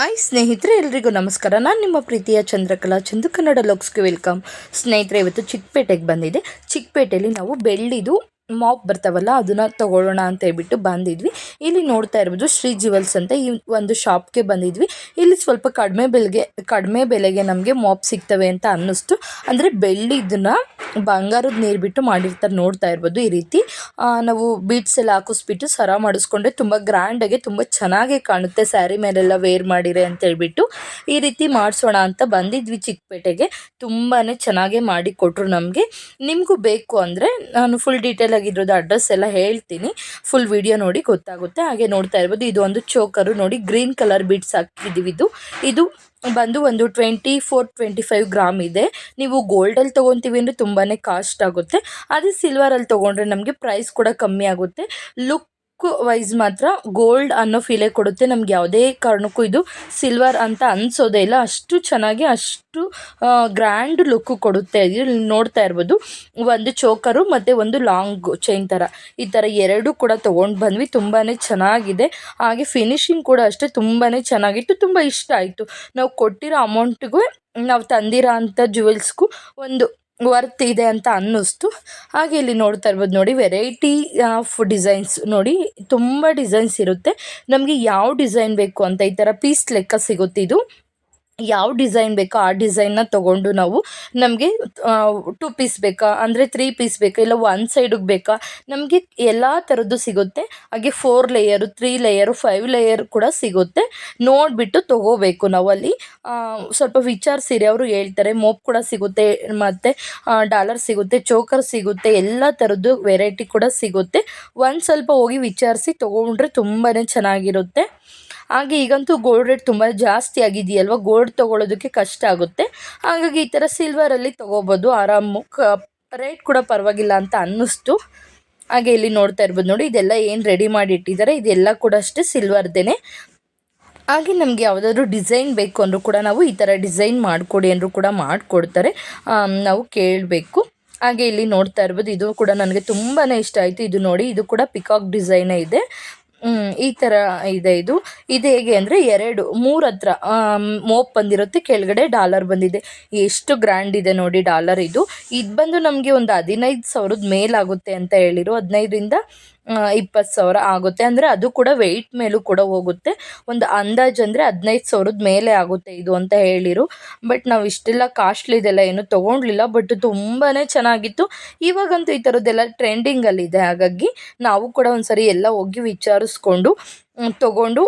Hi ಸ್ನೇಹಿತರೆ, ಎಲ್ರಿಗೂ ನಮಸ್ಕಾರ. ನಾನು ನಿಮ್ಮ ಪ್ರೀತಿಯ ಚಂದ್ರಕಲಾ ಚಂದು ಕನ್ನಡ ಲೋಕ್ಸ್ಗೆ ವೆಲ್ಕಮ್. ಸ್ನೇಹಿತರೆ, ಇವತ್ತು ಚಿಕ್ಕಪೇಟೆಗೆ ಬಂದಿದೆ. ಚಿಕ್ಕಪೇಟೆಯಲ್ಲಿ ನಾವು ಬೆಳ್ಳಿದು ಮಾಪ್ ಬರ್ತಾವಲ್ಲ, ಅದನ್ನು ತಗೊಳ್ಳೋಣ ಅಂತ ಹೇಳ್ಬಿಟ್ಟು ಬಂದಿದ್ವಿ. ಇಲ್ಲಿ ನೋಡ್ತಾ ಇರ್ಬೋದು ಶ್ರೀ ಜುವೆಲ್ಸ್ ಅಂತ ಈ ಒಂದು ಶಾಪ್ಗೆ ಬಂದಿದ್ವಿ. ಇಲ್ಲಿ ಸ್ವಲ್ಪ ಕಡಿಮೆ ಬೆಲೆಗೆ ಕಡಿಮೆ ಬೆಲೆಗೆ ನಮಗೆ ಮಾಪ್ ಸಿಗ್ತವೆ ಅಂತ ಅನ್ನಿಸ್ತು. ಅಂದರೆ ಬೆಳ್ಳಿದನ್ನ ಬಂಗಾರದ ನೀರು ಬಿಟ್ಟು ಮಾಡಿರ್ತಾರೆ ನೋಡ್ತಾ ಇರ್ಬೋದು ಈ ರೀತಿ. ನಾವು ಬೀಟ್ಸ್ ಎಲ್ಲ ಹಾಕಿಸ್ಬಿಟ್ಟು ಸರ ಮಾಡಿಸ್ಕೊಂಡ್ರೆ ತುಂಬ ಗ್ರ್ಯಾಂಡಾಗೆ ತುಂಬ ಚೆನ್ನಾಗಿ ಕಾಣುತ್ತೆ ಸ್ಯಾರಿ ಮೇಲೆಲ್ಲ ವೇರ್ ಮಾಡಿರೆ ಅಂತ ಹೇಳ್ಬಿಟ್ಟು. ಈ ರೀತಿ ಮಾಡಿಸೋಣ ಅಂತ ಬಂದಿದ್ವಿ ಚಿಕ್ಕಪೇಟೆಗೆ. ತುಂಬಾ ಚೆನ್ನಾಗೇ ಮಾಡಿ ಕೊಟ್ಟರು ನಮಗೆ. ನಿಮಗೂ ಬೇಕು ಅಂದರೆ ನಾನು ಫುಲ್ ಡೀಟೇಲ್ ಆಗಿರೋದು ಅಡ್ರೆಸ್ ಎಲ್ಲ ಹೇಳ್ತೀನಿ. ಫುಲ್ ವಿಡಿಯೋ ನೋಡಿ ಗೊತ್ತಾಗುತ್ತೆ. ಹಾಗೆ ನೋಡ್ತಾ ಇರ್ಬೋದು. ಇದು ಒಂದು ಚೋಕರು ನೋಡಿ ಗ್ರೀನ್ ಕಲರ್ ಬೀಟ್ಸ್ ಹಾಕಿದ್ದೀವಿ ಇದು. ಇದು ಬಂದು ಒಂದು twenty four, twenty five gram ಇದೆ. ನೀವು ಗೋಲ್ಡಲ್ಲಿ ತೊಗೊತೀವಿ ಅಂದರೆ ತುಂಬಾ ಕಾಸ್ಟ್ ಆಗುತ್ತೆ. ಅದೇ ಸಿಲ್ವರಲ್ಲಿ ತೊಗೊಂಡ್ರೆ ನಮಗೆ ಪ್ರೈಸ್ ಕೂಡ ಕಮ್ಮಿ ಆಗುತ್ತೆ. ಲುಕ್ ವೈಸ್ ಮಾತ್ರ ಗೋಲ್ಡ್ ಅನ್ನೋ ಫೀಲೇ ಕೊಡುತ್ತೆ. ನಮ್ಗೆ ಯಾವುದೇ ಕಾರಣಕ್ಕೂ ಇದು ಸಿಲ್ವರ್ ಅಂತ ಅನ್ಸೋದೇ ಇಲ್ಲ. ಅಷ್ಟು ಚೆನ್ನಾಗಿ, ಅಷ್ಟು ಗ್ರ್ಯಾಂಡ್ ಲುಕ್ಕು ಕೊಡುತ್ತೆ. ಇಲ್ಲಿ ನೋಡ್ತಾ ಇರ್ಬೋದು. ಒಂದು ಚೋಕರು ಮತ್ತು ಒಂದು ಲಾಂಗ್ ಚೈನ್ ಥರ ಈ ಥರ ಎರಡು ಕೂಡ ತೊಗೊಂಡು ಬಂದ್ವಿ. ತುಂಬಾ ಚೆನ್ನಾಗಿದೆ. ಹಾಗೆ ಫಿನಿಶಿಂಗ್ ಕೂಡ ಅಷ್ಟೇ ತುಂಬಾ ಚೆನ್ನಾಗಿತ್ತು. ತುಂಬ ಇಷ್ಟ ಆಯಿತು. ನಾವು ಕೊಟ್ಟಿರೋ ಅಮೌಂಟ್ಗೂ ನಾವು ತಂದಿರೋ ಅಂಥ ಜ್ಯುವೆಲ್ಸ್ಗೂ ಒಂದು ವರ್ತ್ ಇದೆ ಅಂತ ಅನ್ನಿಸ್ತು. ಹಾಗೆ ಇಲ್ಲಿ ನೋಡ್ತಾ ಇರ್ಬೋದು ನೋಡಿ ವೆರೈಟಿ ಆಫ್ ಡಿಸೈನ್ಸ್ ನೋಡಿ, ತುಂಬ ಡಿಸೈನ್ಸ್ ಇರುತ್ತೆ. ನಮಗೆ ಯಾವ ಡಿಸೈನ್ ಬೇಕು ಅಂತ ಈ ಥರ ಪೀಸ್ ಲೆಕ್ಕ ಸಿಗುತ್ತೆ ಇದು. ಯಾವ ಡಿಸೈನ್ ಬೇಕೋ ಆ ಡಿಸೈನ್ನ ತೊಗೊಂಡು ನಾವು ನಮಗೆ ಟೂ ಪೀಸ್ ಬೇಕಾ? ಅಂದರೆ ತ್ರೀ ಪೀಸ್ ಬೇಕಾ? ಇಲ್ಲ ಒನ್ ಸೈಡಿಗೆ ಬೇಕಾ? ನಮಗೆ ಎಲ್ಲ ಥರದ್ದು ಸಿಗುತ್ತೆ. ಹಾಗೆ four layer three layer five layer ಕೂಡ ಸಿಗುತ್ತೆ. ನೋಡಿಬಿಟ್ಟು ತೊಗೋಬೇಕು ನಾವು ಅಲ್ಲಿ ಸ್ವಲ್ಪ ವಿಚಾರಿಸಿರಿ, ಅವರು ಹೇಳ್ತಾರೆ. ಮೋಪ್ ಕೂಡ ಸಿಗುತ್ತೆ, ಮತ್ತು ಡಾಲರ್ ಸಿಗುತ್ತೆ, ಚೋಕರ್ ಸಿಗುತ್ತೆ, ಎಲ್ಲ ಥರದ್ದು ವೆರೈಟಿ ಕೂಡ ಸಿಗುತ್ತೆ. ಒಂದು ಸ್ವಲ್ಪ ಹೋಗಿ ವಿಚಾರಿಸಿ ತೊಗೊಂಡ್ರೆ ತುಂಬಾ ಚೆನ್ನಾಗಿರುತ್ತೆ. ಹಾಗೆ ಈಗಂತೂ ಗೋಲ್ಡ್ ರೇಟ್ ತುಂಬ ಜಾಸ್ತಿ ಆಗಿದೆಯಲ್ವ? ಗೋಲ್ಡ್ ತೊಗೊಳೋದಕ್ಕೆ ಕಷ್ಟ ಆಗುತ್ತೆ. ಹಾಗಾಗಿ ಈ ಥರ ಸಿಲ್ವರಲ್ಲಿ ತೊಗೋಬೋದು. ಆರಾಮು, ಕ ರೇಟ್ ಕೂಡ ಪರವಾಗಿಲ್ಲ ಅಂತ ಅನ್ನಿಸ್ತು. ಹಾಗೆ ಇಲ್ಲಿ ನೋಡ್ತಾ ಇರ್ಬೋದು ನೋಡಿ, ಇದೆಲ್ಲ ಏನು ರೆಡಿ ಮಾಡಿ ಇಟ್ಟಿದ್ದಾರೆ ಇದೆಲ್ಲ ಕೂಡ ಅಷ್ಟೇ ಸಿಲ್ವರ್ದೇನೆ ಹಾಗೆ ನಮಗೆ ಯಾವುದಾದ್ರೂ ಡಿಸೈನ್ ಬೇಕು ಅಂದರೂ ಕೂಡ ನಾವು ಈ ಥರ ಡಿಸೈನ್ ಮಾಡಿಕೊಡಿ ಅಂದರೂ ಕೂಡ ಮಾಡಿಕೊಡ್ತಾರೆ. ನಾವು ಕೇಳಬೇಕು. ಹಾಗೆ ಇಲ್ಲಿ ನೋಡ್ತಾ ಇರ್ಬೋದು, ಇದು ಕೂಡ ನನಗೆ ತುಂಬಾ ಇಷ್ಟ ಆಯಿತು. ಇದು ನೋಡಿ, ಇದು ಕೂಡ ಪಿಕಾಕ್ ಡಿಸೈನೇ ಇದೆ. ಈ ಥರ ಇದೆ ಇದು. ಇದು ಹೇಗೆ ಅಂದರೆ ಎರಡು, ಮೂರು ಹತ್ರ ಮೋಪ್ ಬಂದಿರುತ್ತೆ, ಕೆಳಗಡೆ ಡಾಲರ್ ಬಂದಿದೆ. ಎಷ್ಟು ಗ್ರ್ಯಾಂಡ್ ಇದೆ ನೋಡಿ ಡಾಲರ್ ಇದು. ಇದು ಬಂದು ನಮಗೆ ಒಂದು ಹದಿನೈದು ಸಾವಿರದ ಮೇಲಾಗುತ್ತೆ ಅಂತ ಹೇಳಿರು. ಹದಿನೈದರಿಂದ ಇಪ್ಪತ್ತು ಸಾವಿರ ಆಗುತ್ತೆ. ಅಂದರೆ ಅದು ಕೂಡ ವೆಯ್ಟ್ ಮೇಲೂ ಕೂಡ ಹೋಗುತ್ತೆ. ಒಂದು ಅಂದಾಜು ಅಂದರೆ ಹದಿನೈದು ಸಾವಿರದ ಮೇಲೆ ಆಗುತ್ತೆ ಇದು ಅಂತ ಹೇಳಿರು. ಬಟ್ ನಾವು ಇಷ್ಟೆಲ್ಲ ಕಾಸ್ಟ್ಲಿದೆಲ್ಲ ಏನು ತೊಗೊಂಡ್ಲಿಲ್ಲ. ಬಟ್ ತುಂಬಾ ಚೆನ್ನಾಗಿತ್ತು. ಇವಾಗಂತೂ ಈ ಥರದ್ದೆಲ್ಲ ಟ್ರೆಂಡಿಂಗಲ್ಲಿದೆ ಹಾಗಾಗಿ ನಾವು ಕೂಡ ಒಂದ್ಸರಿ ಎಲ್ಲ ಹೋಗಿ ವಿಚಾರಿಸ್ಕೊಂಡು ತಗೊಂಡು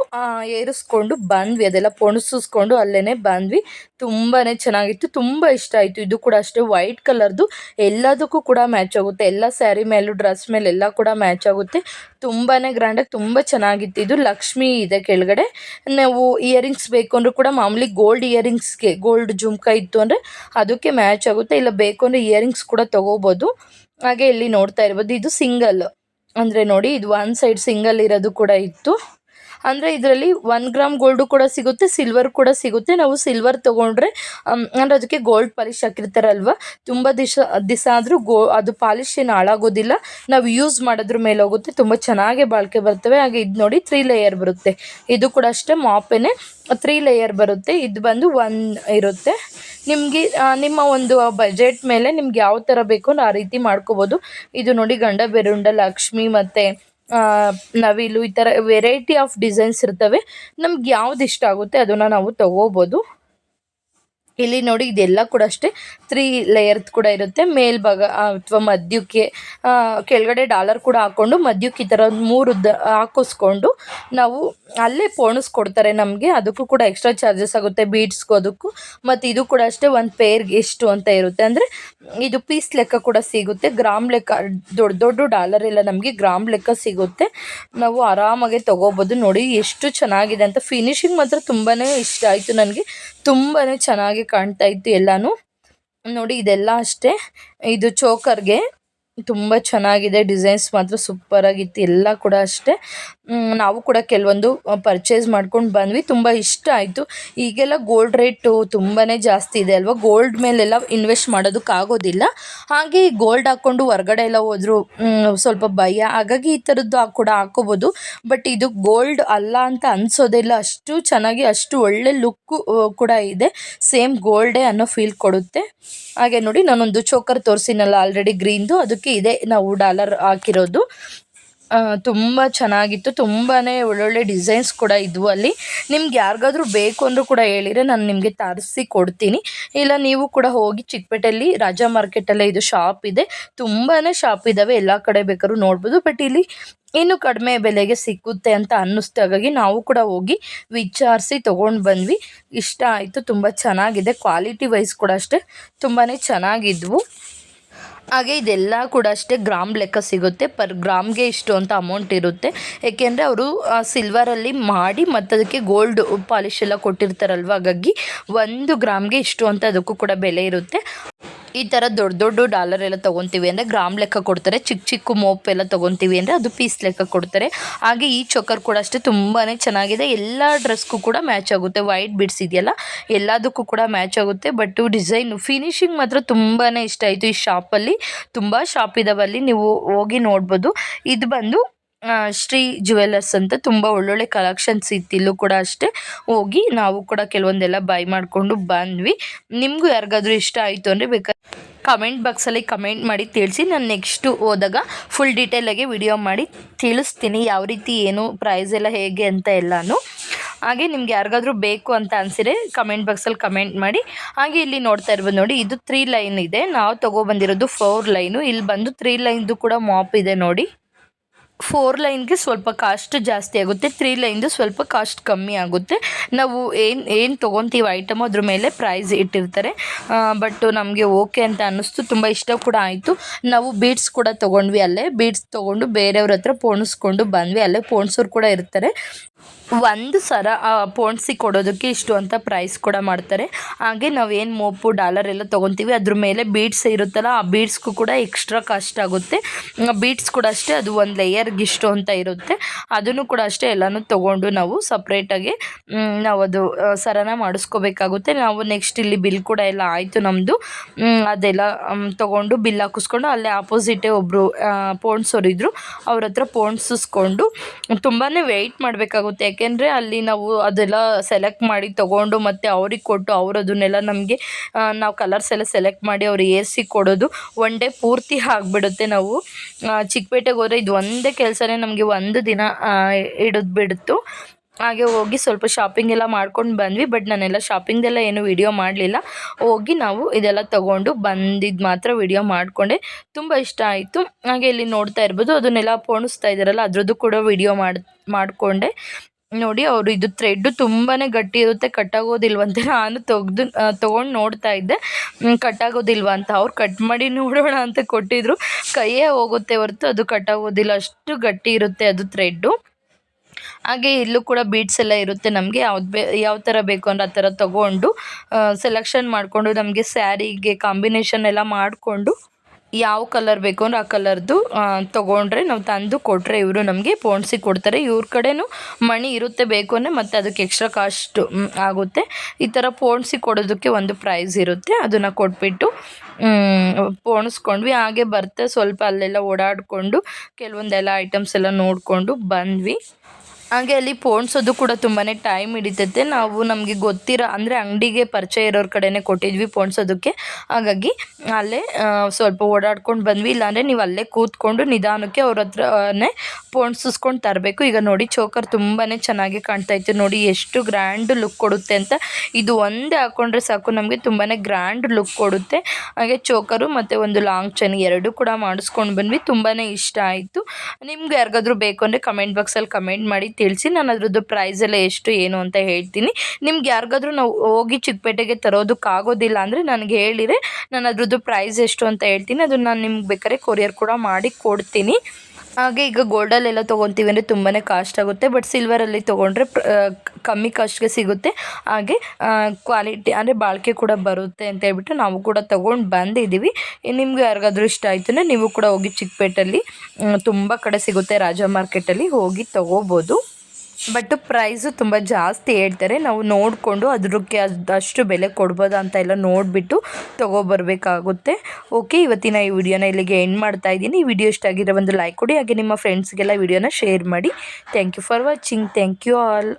ಏರಿಸ್ಕೊಂಡು ಬಂದ್ವಿ. ಅದೆಲ್ಲ ಪೊಣಸಿಸ್ಕೊಂಡು ಅಲ್ಲೇ ಬಂದ್ವಿ. ತುಂಬಾ ಚೆನ್ನಾಗಿತ್ತು. ತುಂಬ ಇಷ್ಟ ಆಯಿತು. ಇದು ಕೂಡ ಅಷ್ಟೇ ವೈಟ್ ಕಲರ್ದು. ಎಲ್ಲದಕ್ಕೂ ಕೂಡ ಮ್ಯಾಚ್ ಆಗುತ್ತೆ. ಎಲ್ಲ ಸ್ಯಾರಿ ಮೇಲೂ, ಡ್ರೆಸ್ ಮೇಲೆ ಎಲ್ಲ ಕೂಡ ಮ್ಯಾಚ್ ಆಗುತ್ತೆ. ತುಂಬಾ ಗ್ರ್ಯಾಂಡಾಗಿ ತುಂಬ ಚೆನ್ನಾಗಿತ್ತು ಇದು. ಲಕ್ಷ್ಮಿ ಇದೆ ಕೆಳಗಡೆ. ನಾವು ಇಯರಿಂಗ್ಸ್ ಬೇಕು ಅಂದರೂ ಕೂಡ ಮಾಮೂಲಿ ಗೋಲ್ಡ್ ಇಯರಿಂಗ್ಸ್ಗೆ, ಗೋಲ್ಡ್ ಜುಮ್ಕ ಇತ್ತು ಅಂದರೆ ಅದಕ್ಕೆ ಮ್ಯಾಚ್ ಆಗುತ್ತೆ. ಇಲ್ಲ ಬೇಕು ಅಂದರೆ ಇಯರಿಂಗ್ಸ್ ಕೂಡ ತೊಗೋಬೋದು. ಹಾಗೆ ಇಲ್ಲಿ ನೋಡ್ತಾ ಇರ್ಬೋದು. ಇದು ಸಿಂಗಲ್. ಅಂದರೆ ನೋಡಿ, ಇದು ಒನ್ ಸೈಡ್ ಸಿಂಗಲ್ ಇರೋದು ಕೂಡ ಇತ್ತು. ಅಂದರೆ ಇದರಲ್ಲಿ ಒನ್ ಗ್ರಾಮ್ ಗೋಲ್ಡು ಕೂಡ ಸಿಗುತ್ತೆ ಸಿಲ್ವರ್ ಕೂಡ ಸಿಗುತ್ತೆ. ನಾವು ಸಿಲ್ವರ್ ತೊಗೊಂಡ್ರೆ ಅಂದರೆ ಅದಕ್ಕೆ ಗೋಲ್ಡ್ ಪಾಲಿಶ್ ಹಾಕಿರ್ತಾರಲ್ವ? ತುಂಬ ದಿವಸ ದಿವಸ ಆದರೂ ಗೋ, ಅದು ಪಾಲಿಶ್ ಏನು ಹಾಳಾಗೋದಿಲ್ಲ. ನಾವು ಯೂಸ್ ಮಾಡೋದ್ರ ಮೇಲೆ ಹೋಗುತ್ತೆ, ತುಂಬ ಚೆನ್ನಾಗೆ ಬಾಳಿಕೆ ಬರ್ತವೆ. ಹಾಗೆ ಇದು ನೋಡಿ ತ್ರೀ ಲೇಯರ್ ಬರುತ್ತೆ. ಇದು ಕೂಡ ಅಷ್ಟೇ ಮಾಪೇನೆ ತ್ರೀ ಲೇಯರ್ ಬರುತ್ತೆ. ಇದು ಬಂದು ಒನ್ ಇರುತ್ತೆ. ನಿಮಗೆ ನಿಮ್ಮ ಒಂದು ಬಜೆಟ್ ಮೇಲೆ ನಿಮ್ಗೆ ಯಾವ ಥರ ಬೇಕೋ ಆ ರೀತಿ ಮಾಡ್ಕೋಬೋದು. ಇದು ನೋಡಿ ಗಂಡ ಬೆರುಂಡ ಲಕ್ಷ್ಮಿ ಮತ್ತು ನವಿಲು ಈ ಥರ ವೆರೈಟಿ ಆಫ್ ಡಿಸೈನ್ಸ್ ಇರ್ತವೆ. ನಮ್ಗೆ ಯಾವ್ದು ಇಷ್ಟ ಆಗುತ್ತೆ ಅದನ್ನು ನಾವು ತಗೋಬೋದು. ಇಲ್ಲಿ ನೋಡಿ ಇದೆಲ್ಲ ಕೂಡ ಅಷ್ಟೇ. ತ್ರೀ ಲೇಯರ್ದು ಕೂಡ ಇರುತ್ತೆ. ಮೇಲ್ಭಾಗ ಅಥವಾ ಮಧ್ಯಕ್ಕೆ ಕೆಳಗಡೆ ಡಾಲರ್ ಕೂಡ ಹಾಕ್ಕೊಂಡು ಮಧ್ಯಕ್ಕೆ ಈ ಥರ ಮೂರು ದ, ಹಾಕಿಸ್ಕೊಂಡು ನಾವು ಅಲ್ಲೇ ಪೋಣಿಸ್ಕೊಡ್ತಾರೆ ನಮಗೆ. ಅದಕ್ಕೂ ಕೂಡ ಎಕ್ಸ್ಟ್ರಾ ಚಾರ್ಜಸ್ ಆಗುತ್ತೆ ಬೀಡ್ಸ್ಗೂ ಅದಕ್ಕೂ. ಮತ್ತು ಇದು ಕೂಡ ಅಷ್ಟೇ ಒಂದು ಪೇರ್ಗೆ ಎಷ್ಟು ಅಂತ ಇರುತ್ತೆ. ಅಂದರೆ ಇದು ಪೀಸ್ ಲೆಕ್ಕ ಕೂಡ ಸಿಗುತ್ತೆ. ಗ್ರಾಮ್ ಲೆಕ್ಕ, ದೊಡ್ಡ ದೊಡ್ಡ ಡಾಲರ್ ಎಲ್ಲ ನಮಗೆ ಗ್ರಾಮ್ ಲೆಕ್ಕ ಸಿಗುತ್ತೆ. ನಾವು ಆರಾಮಾಗೆ ತೊಗೋಬೋದು. ನೋಡಿ ಎಷ್ಟು ಚೆನ್ನಾಗಿದೆ ಅಂತ. ಫಿನಿಶಿಂಗ್ ಮಾತ್ರ ತುಂಬಾ ಇಷ್ಟ ಆಯಿತು ನನಗೆ. ತುಂಬಾ ಚೆನ್ನಾಗಿ ಕಾಣ್ತಾ ಇತ್ತು ಎಲ್ಲಾನು. ನೋಡಿ ಇದೆಲ್ಲ ಅಷ್ಟೇ. ಇದು ಚೋಕರ್ಗೆ ತುಂಬ ಚೆನ್ನಾಗಿದೆ ಡಿಸೈನ್ಸ್ ಮಾತ್ರ ಸೂಪರಾಗಿತ್ತು. ಎಲ್ಲ ಕೂಡ ಅಷ್ಟೇ. ನಾವು ಕೂಡ ಕೆಲವೊಂದು ಪರ್ಚೇಸ್ ಮಾಡ್ಕೊಂಡು ಬಂದ್ವಿ. ತುಂಬ ಇಷ್ಟ ಆಯಿತು. ಈಗೆಲ್ಲ ಗೋಲ್ಡ್ ರೇಟು ತುಂಬಾ ಜಾಸ್ತಿ ಇದೆ ಅಲ್ವಾ? ಗೋಲ್ಡ್ ಮೇಲೆಲ್ಲ ಇನ್ವೆಸ್ಟ್ ಮಾಡೋದಕ್ಕಾಗೋದಿಲ್ಲ. ಹಾಗೆ ಗೋಲ್ಡ್ ಹಾಕ್ಕೊಂಡು ಹೊರಗಡೆ ಎಲ್ಲ ಹೋದರೂ ಸ್ವಲ್ಪ ಭಯ. ಹಾಗಾಗಿ ಈ ಥರದ್ದು ಕೂಡ ಹಾಕೋಬೋದು ಬಟ್ ಇದು ಗೋಲ್ಡ್ ಅಲ್ಲ ಅಂತ ಅನಿಸೋದಿಲ್ಲ. ಅಷ್ಟು ಚೆನ್ನಾಗಿ, ಅಷ್ಟು ಒಳ್ಳೆ ಲುಕ್ಕು ಕೂಡ ಇದೆ. ಸೇಮ್ ಗೋಲ್ಡೇ ಅನ್ನೋ ಫೀಲ್ ಕೊಡುತ್ತೆ. ಹಾಗೆ ನೋಡಿ, ನಾನೊಂದು ಚೋಕರ್ ತೋರಿಸಿನಲ್ಲ ಆಲ್ರೆಡಿ ಗ್ರೀನ್ದು ಅದಕ್ಕೆ ಇದೆ ನಾವು ಡಾಲರ್ ಹಾಕಿರೋದು. ತುಂಬ ಚೆನ್ನಾಗಿತ್ತು. ತುಂಬಾ ಒಳ್ಳೊಳ್ಳೆ ಡಿಸೈನ್ಸ್ ಕೂಡ ಇದ್ವು ಅಲ್ಲಿ. ನಿಮ್ಗೆ ಯಾರಿಗಾದ್ರೂ ಬೇಕು ಅಂದರೂ ಕೂಡ ಹೇಳಿದರೆ ನಾನು ನಿಮಗೆ ತರಿಸಿ ಕೊಡ್ತೀನಿ. ಇಲ್ಲ, ನೀವು ಕೂಡ ಹೋಗಿ ಚಿಕ್ಕಪೇಟೆಯಲ್ಲಿ ರಾಜಾ ಮಾರ್ಕೆಟಲ್ಲೇ ಇದು ಶಾಪ್ ಇದೆ. ತುಂಬಾ ಶಾಪ್ ಇದ್ದಾವೆ ಎಲ್ಲ ಕಡೆ ಬೇಕಾದ್ರೂ ನೋಡ್ಬೋದು. ಬಟ್ ಇಲ್ಲಿ ಇನ್ನು ಕಡಿಮೆ ಬೆಲೆಗೆ ಸಿಕ್ಕುತ್ತೆ ಅಂತ ಅನ್ನಿಸ್ತು. ಹಾಗಾಗಿ ನಾವು ಕೂಡ ಹೋಗಿ ವಿಚಾರಿಸಿ ತೊಗೊಂಡು ಬಂದ್ವಿ. ಇಷ್ಟ ಆಯಿತು. ತುಂಬ ಚೆನ್ನಾಗಿದೆ. ಕ್ವಾಲಿಟಿ ವೈಸ್ ಕೂಡ ಅಷ್ಟೇ. ತುಂಬಾ ಚೆನ್ನಾಗಿದ್ವು. ಹಾಗೆ ಇದೆಲ್ಲ ಕೂಡ ಅಷ್ಟೇ ಗ್ರಾಮ್ ಲೆಕ್ಕ ಸಿಗುತ್ತೆ. ಪರ್ ಗ್ರಾಮ್ಗೆ ಇಷ್ಟು ಅಂತ ಅಮೌಂಟ್ ಇರುತ್ತೆ. ಏಕೆಂದರೆ ಅವರು ಸಿಲ್ವರಲ್ಲಿ ಮಾಡಿ ಮತ್ತು ಅದಕ್ಕೆ ಗೋಲ್ಡ್ ಪಾಲಿಶ್ ಎಲ್ಲ ಕೊಟ್ಟಿರ್ತಾರಲ್ವ? ಹಾಗಾಗಿ ಒಂದು ಗ್ರಾಮ್ಗೆ ಇಷ್ಟು ಅಂತ ಅದಕ್ಕೂ ಕೂಡ ಬೆಲೆ ಇರುತ್ತೆ. ಈ ಥರ ದೊಡ್ಡ ದೊಡ್ಡ ಡಾಲರ್ ಎಲ್ಲ ತೊಗೊತೀವಿ ಅಂದರೆ ಗ್ರಾಮ್ ಲೆಕ್ಕ ಕೊಡ್ತಾರೆ ಚಿಕ್ಕ ಚಿಕ್ಕ ಮೋಪ್ ಎಲ್ಲ ತೊಗೊತೀವಿ ಅಂದರೆ ಅದು ಪೀಸ್ ಲೆಕ್ಕ ಕೊಡ್ತಾರೆ. ಹಾಗೆ ಈ ಚೊಕ್ಕರ್ ಕೂಡ ಅಷ್ಟೇ ತುಂಬಾ ಚೆನ್ನಾಗಿದೆ. ಎಲ್ಲ ಡ್ರೆಸ್ಗೂ ಕೂಡ ಮ್ಯಾಚ್ ಆಗುತ್ತೆ. ವೈಟ್ ಬಿಡ್ಸ್ ಇದೆಯಲ್ಲ, ಎಲ್ಲದಕ್ಕೂ ಕೂಡ ಮ್ಯಾಚ್ ಆಗುತ್ತೆ. ಬಟ್ ಡಿಸೈನು ಫಿನಿಶಿಂಗ್ ಮಾತ್ರ ತುಂಬಾ ಇಷ್ಟ ಆಯಿತು ಈ ಶಾಪಲ್ಲಿ ತುಂಬ ಶಾಪ್ ಇದಾವೆ ಅಲ್ಲಿ ನೀವು ಹೋಗಿ ನೋಡ್ಬೋದು. ಇದು ಬಂದು ಶ್ರೀ ಜುವೆಲ್ಲರ್ಸ್ ಅಂತ ತುಂಬ ಒಳ್ಳೊಳ್ಳೆ ಕಲೆಕ್ಷನ್ಸ್ ಇತ್ತು ಇಲ್ಲೂ ಕೂಡ ಅಷ್ಟೇ. ಹೋಗಿ ನಾವು ಕೂಡ ಕೆಲವೊಂದೆಲ್ಲ ಬೈ ಮಾಡಿಕೊಂಡು ಬಂದ್ವಿ. ನಿಮಗೂ ಯಾರಿಗಾದ್ರೂ ಇಷ್ಟ ಆಯಿತು ಅಂದರೆ ಬೇಕಾದ್ರೆ ಕಮೆಂಟ್ ಬಾಕ್ಸಲ್ಲಿ ಕಮೆಂಟ್ ಮಾಡಿ ತಿಳಿಸಿ. ನಾನು ನೆಕ್ಸ್ಟು ಹೋದಾಗ ಫುಲ್ ಡೀಟೇಲಾಗಿ ವಿಡಿಯೋ ಮಾಡಿ ತಿಳಿಸ್ತೀನಿ ಯಾವ ರೀತಿ, ಏನು ಪ್ರೈಸ್ ಎಲ್ಲ ಹೇಗೆ ಅಂತ ಎಲ್ಲಾನು. ಹಾಗೆ ನಿಮ್ಗೆ ಯಾರಿಗಾದ್ರೂ ಬೇಕು ಅಂತ ಅನಿಸಿದ್ರೆ ಕಮೆಂಟ್ ಬಾಕ್ಸಲ್ಲಿ ಕಮೆಂಟ್ ಮಾಡಿ. ಹಾಗೆ ಇಲ್ಲಿ ನೋಡ್ತಾ ಇರ್ಬೋದು ನೋಡಿ, ಇದು ತ್ರೀ ಲೈನ್ ಇದೆ. ನಾವು ತೊಗೊಬಂದಿರೋದು ಫೋರ್ ಲೈನು ಇಲ್ಲಿ ಬಂದು ತ್ರೀ ಲೈನ್ದು ಕೂಡ ಮಾಪ್ ಇದೆ ನೋಡಿ. ಫೋರ್ ಲೈನ್ಗೆ ಸ್ವಲ್ಪ ಕಾಸ್ಟ್ ಜಾಸ್ತಿ ಆಗುತ್ತೆ, ತ್ರೀ ಲೈನ್ದು ಸ್ವಲ್ಪ ಕಾಸ್ಟ್ ಕಮ್ಮಿ ಆಗುತ್ತೆ. ನಾವು ಏನು ಏನು ತೊಗೊತೀವಿ ಐಟಮ್ ಅದ್ರ ಮೇಲೆ ಪ್ರೈಸ್ ಇಟ್ಟಿರ್ತಾರೆ. ಬಟ್ ನಮಗೆ ಓಕೆ ಅಂತ ಅನ್ನಿಸ್ತು, ತುಂಬ ಇಷ್ಟ ಕೂಡ ಆಯಿತು. ನಾವು ಬೀಡ್ಸ್ ಕೂಡ ತೊಗೊಂಡ್ವಿ ಅಲ್ಲೇ. ಬೀಡ್ಸ್ ತೊಗೊಂಡು ಬೇರೆಯವ್ರ ಹತ್ರ ಪೋಣಿಸ್ಕೊಂಡು ಬಂದ್ವಿ. ಅಲ್ಲೇ ಪೋಣಿಸೋರು ಕೂಡ ಇರ್ತಾರೆ. ಒಂದು ಸರ ಪೋಣಿಸಿ ಕೊಡೋದಕ್ಕೆ ಇಷ್ಟು ಅಂತ ಪ್ರೈಸ್ ಕೂಡ ಮಾಡ್ತಾರೆ. ಹಾಗೆ ನಾವೇನು ಮೋಪು, ಡಾಲರ್ ಎಲ್ಲ ತೊಗೊತೀವಿ. ಅದ್ರ ಮೇಲೆ ಬೀಡ್ಸ್ ಇರುತ್ತಲ್ಲ, ಆ ಬೀಡ್ಸ್ಗೂ ಕೂಡ ಎಕ್ಸ್ಟ್ರಾ ಕಾಸ್ಟ್ ಆಗುತ್ತೆ. ಬೀಡ್ಸ್ ಕೂಡ ಅಷ್ಟೇ, ಅದು ಒಂದು ಲೇಯರ್ಗೆ ಇಷ್ಟು ಅಂತ ಇರುತ್ತೆ. ಅದನ್ನು ಕೂಡ ಅಷ್ಟೇ ಎಲ್ಲನೂ ತೊಗೊಂಡು ನಾವು ಸಪ್ರೇಟಾಗಿ ನಾವು ಅದು ಸರನ ಮಾಡಿಸ್ಕೋಬೇಕಾಗುತ್ತೆ. ನಾವು ನೆಕ್ಸ್ಟ್ ಇಲ್ಲಿ ಬಿಲ್ ಕೂಡ ಎಲ್ಲ ಆಯಿತು ನಮ್ಮದು ಅದೆಲ್ಲ ತೊಗೊಂಡು ಬಿಲ್ ಹಾಕಿಸ್ಕೊಂಡು ಅಲ್ಲೇ ಆಪೋಸಿಟೇ ಒಬ್ಬರು ಪೋಣ್ಸೋರಿದ್ರು ಅವ್ರ ಹತ್ರ ಪೋಣ್ಸಿಸ್ಕೊಂಡು ತುಂಬಾ ವೆಯ್ಟ್ ಮಾಡಬೇಕಾಗುತ್ತೆ. ಯಾಕೆಂದರೆ ಅಲ್ಲಿ ನಾವು ಅದೆಲ್ಲ ಸೆಲೆಕ್ಟ್ ಮಾಡಿ ತೊಗೊಂಡು ಮತ್ತು ಅವ್ರಿಗೆ ಕೊಟ್ಟು ಅವ್ರು ಅದನ್ನೆಲ್ಲ ನಮಗೆ ನಾವು ಕಲರ್ಸ್ ಎಲ್ಲ ಸೆಲೆಕ್ಟ್ ಮಾಡಿ ಅವ್ರಿಗೆ ಏರಿಸಿ ಕೊಡೋದು ಒನ್ ಡೇ ಪೂರ್ತಿ ಆಗಿಬಿಡುತ್ತೆ ನಾವು. ಚಿಕ್ಕಪೇಟೆಗೆ ಹೋದರೆ ಇದು ಒಂದೇ ಕೆಲಸನೇ ನಮಗೆ ಒಂದು ದಿನ ಹಿಡಿದು ಬಿಡ್ತು. ಹಾಗೆ ಹೋಗಿ ಸ್ವಲ್ಪ ಶಾಪಿಂಗ್ ಎಲ್ಲ ಮಾಡ್ಕೊಂಡು ಬಂದ್ವಿ ಬಟ್ ನಾನೆಲ್ಲ ಶಾಪಿಂಗ್ದೆಲ್ಲ ಏನು ವಿಡಿಯೋ ಮಾಡಲಿಲ್ಲ. ಹೋಗಿ ನಾವು ಇದೆಲ್ಲ ತೊಗೊಂಡು ಬಂದಿದ್ದು ಮಾತ್ರ ವಿಡಿಯೋ ಮಾಡಿಕೊಂಡೆ. ತುಂಬ ಇಷ್ಟ ಆಯಿತು. ಹಾಗೆ ಇಲ್ಲಿ ನೋಡ್ತಾ ಇರ್ಬೋದು, ಅದನ್ನೆಲ್ಲ ಪೋಣಿಸ್ತಾ ಇದ್ದಾರಲ್ಲ, ಅದರದ್ದು ಕೂಡ ವಿಡಿಯೋ ಮಾಡಿ, ಮಾಡಿಕೊಂಡೆ. ನೋಡಿ ಅವರು ಇದು ಥ್ರೆಡ್ಡು ತುಂಬಾ ಗಟ್ಟಿ ಇರುತ್ತೆ ಕಟ್ಟಾಗೋದಿಲ್ವಂತೆ ನಾನು ತೆಗ್ದು ತೊಗೊಂಡು ನೋಡ್ತಾ ಇದ್ದೆ. ಕಟ್ಟಾಗೋದಿಲ್ವ ಅಂತ. ಅವ್ರು ಕಟ್ ಮಾಡಿ ನೋಡೋಣ ಅಂತ ಕೊಟ್ಟಿದ್ರು. ಕೈಯೇ ಹೋಗುತ್ತೆ ಹೊರತು, ಅದು ಕಟ್ಟಾಗೋದಿಲ್ಲ ಅಷ್ಟು ಗಟ್ಟಿ ಇರುತ್ತೆ ಅದು ಥ್ರೆಡ್ಡು ಹಾಗೆ ಇಲ್ಲೂ ಕೂಡ ಬೀಡ್ಸ್ ಎಲ್ಲ ಇರುತ್ತೆ ನಮಗೆ. ಯಾವ್ದು ಬೇ, ಯಾವ ಥರ ಬೇಕು ಅಂದ್ರೆ ಆ ಥರ ತೊಗೊಂಡು ಸೆಲೆಕ್ಷನ್ ಮಾಡಿಕೊಂಡು ನಮಗೆ ಸ್ಯಾರಿಗೆ ಕಾಂಬಿನೇಷನ್ ಎಲ್ಲ ಮಾಡಿಕೊಂಡು ಯಾವ ಕಲರ್ ಬೇಕು ಅಂದ್ರೆ ಆ ಕಲರ್ದು ತೊಗೊಂಡ್ರೆ ನಾವು ತಂದು ಕೊಟ್ಟರೆ ಇವರು ನಮಗೆ ಪೋಣಿಸಿ ಕೊಡ್ತಾರೆ. ಇವ್ರ ಕಡೆಯೂ ಮಣಿ ಇರುತ್ತೆ ಬೇಕು ಅಂದರೆ ಮತ್ತು ಅದಕ್ಕೆ ಎಕ್ಸ್ಟ್ರಾ ಕಾಸ್ಟ್ ಆಗುತ್ತೆ. ಈ ಥರ ಪೋಣಿಸಿ ಕೊಡೋದಕ್ಕೆ ಒಂದು ಪ್ರೈಸ್ ಇರುತ್ತೆ. ಅದನ್ನು ಕೊಟ್ಬಿಟ್ಟು ಪೋಣಿಸ್ಕೊಂಡ್ವಿ. ಹಾಗೆ ಬರ್ತಾ ಸ್ವಲ್ಪ ಅಲ್ಲೆಲ್ಲ ಓಡಾಡಿಕೊಂಡು, ಕೆಲವೊಂದೆಲ್ಲ ಐಟಮ್ಸ್ ಎಲ್ಲ ನೋಡಿಕೊಂಡು ಬಂದ್ವಿ. ಹಾಗೆ ಅಲ್ಲಿ ಪೋಣಿಸೋದು ಕೂಡ ತುಂಬಾ ಟೈಮ್ ಹಿಡಿತೈತೆ. ನಾವು ನಮಗೆ ಗೊತ್ತಿರೋ ಅಂದರೆ ಅಂಗಡಿಗೆ ಪರಿಚಯ ಇರೋರ ಕಡೆನೇ ಕೊಟ್ಟಿದ್ವಿ ಪೋಣಿಸೋದಕ್ಕೆ. ಹಾಗಾಗಿ ಅಲ್ಲೇ ಸ್ವಲ್ಪ ಓಡಾಡ್ಕೊಂಡು ಬಂದ್ವಿ. ಇಲ್ಲಾಂದರೆ ನೀವು ಅಲ್ಲೇ ಕೂತ್ಕೊಂಡು ನಿಧಾನಕ್ಕೆ ಅವ್ರ ಹತ್ರನೇ ಪೋಣಿಸಿಸ್ಕೊಂಡು ತರಬೇಕು. ಈಗ ನೋಡಿ ಚೋಕರ್ ತುಂಬಾ ಚೆನ್ನಾಗಿ ಕಾಣ್ತಾ ಇತ್ತು. ನೋಡಿ ಎಷ್ಟು ಗ್ರ್ಯಾಂಡ್ ಲುಕ್ ಕೊಡುತ್ತೆ ಅಂತ. ಇದು ಒಂದೇ ಹಾಕ್ಕೊಂಡ್ರೆ ಸಾಕು. ನಮಗೆ ತುಂಬಾ ಗ್ರ್ಯಾಂಡ್ ಲುಕ್ ಕೊಡುತ್ತೆ. ಹಾಗೆ ಚೋಕರು ಮತ್ತು ಒಂದು ಲಾಂಗ್ ಚೈನ್ ಎರಡೂ ಕೂಡ ಮಾಡಿಸ್ಕೊಂಡು ಬಂದ್ವಿ. ತುಂಬಾ ಇಷ್ಟ ಆಯಿತು. ನಿಮ್ಗೆ ಯಾರಿಗಾದ್ರೂ ಬೇಕು ಅಂದರೆ ಕಮೆಂಟ್ ಬಾಕ್ಸಲ್ಲಿ ಕಮೆಂಟ್ ಮಾಡಿ. ತಿಳಿಸಿ ನಾನು ಅದರದ್ದು ಪ್ರೈಸ್ ಎಲ್ಲ ಎಷ್ಟು, ಏನು ಅಂತ ಹೇಳ್ತೀನಿ. ನಿಮ್ಗೆ ಯಾರಿಗಾದ್ರೂ ನಾವು ಹೋಗಿ ಚಿಕ್ಕಪೇಟೆಗೆ ತರೋದಕ್ಕಾಗೋದಿಲ್ಲ ಅಂದರೆ ನನಗೆ ಹೇಳಿದರೆ ನಾನು ಅದರದ್ದು ಪ್ರೈಸ್ ಎಷ್ಟು ಅಂತ ಹೇಳ್ತೀನಿ. ಅದನ್ನು ನಾನು ನಿಮ್ಗೆ ಬೇಕಾದ್ರೆ ಕೊರಿಯರ್ ಕೂಡ ಮಾಡಿ ಕೊಡ್ತೀನಿ. ಹಾಗೆ ಈಗ ಗೋಲ್ಡಲ್ಲೆಲ್ಲ ತೊಗೊತೀವಿ ಅಂದರೆ ತುಂಬಾ ಕಾಸ್ಟ್ ಆಗುತ್ತೆ. ಬಟ್ ಸಿಲ್ವರಲ್ಲಿ ತೊಗೊಂಡ್ರೆ ಕಮ್ಮಿ ಕಾಸ್ಟ್ಗೆ ಸಿಗುತ್ತೆ. ಹಾಗೆ ಕ್ವಾಲಿಟಿ ಅಂದರೆ ಬಾಳಿಕೆ ಕೂಡ ಬರುತ್ತೆ ಅಂತ ಹೇಳ್ಬಿಟ್ಟು ನಾವು ಕೂಡ ತೊಗೊಂಡು ಬಂದಿದ್ದೀವಿ. ನಿಮ್ಗೆ ಯಾರಿಗಾದ್ರೂ ಇಷ್ಟ ಆಯಿತು ನೀವು ಕೂಡ ಹೋಗಿ ಚಿಕ್ಕಪೇಟಲ್ಲಿ ತುಂಬ ಕಡೆ ಸಿಗುತ್ತೆ. ರಾಜ ಮಾರ್ಕೆಟಲ್ಲಿ ಹೋಗಿ ತೊಗೋಬೋದು. ಬಟ್ ಪ್ರೈಸು ತುಂಬ ಜಾಸ್ತಿ ಹೇಳ್ತಾರೆ. ನಾವು ನೋಡಿಕೊಂಡು ಅದಕ್ಕೆ ಅದಷ್ಟು ಬೆಲೆ ಕೊಡ್ಬೋದಾ ಅಂತ ಎಲ್ಲ ನೋಡಿಬಿಟ್ಟು ತೊಗೊಬರ್ಬೇಕಾಗುತ್ತೆ. ಓಕೆ, ಇವತ್ತಿನ ಈ ವಿಡಿಯೋನ ಇಲ್ಲಿಗೆ ಎಂಡ್ ಮಾಡ್ತಾ ಇದ್ದೀನಿ. ವಿಡಿಯೋ ಇಷ್ಟ ಆಗಿರೋ ಒಂದು ಲೈಕ್ ಕೊಡಿ, ಹಾಗೆ ನಿಮ್ಮ ಫ್ರೆಂಡ್ಸ್ಗೆಲ್ಲ ವಿಡಿಯೋನ ಶೇರ್ ಮಾಡಿ. Thank you for watching thank you all